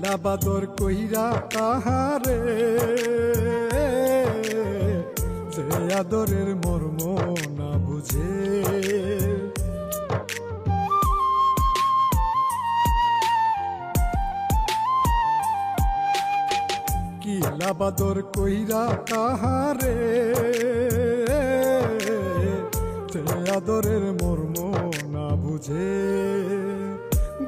কিলা বাদর কইরা তাহারে যে আদরের মর্ম না বুঝে। কিলা বাদর কইরা তাহারে আদরের মর্ম না বুঝে।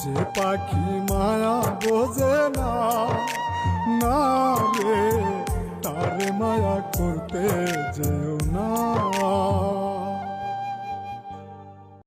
যে পাখি মায়া বোঝে না না রে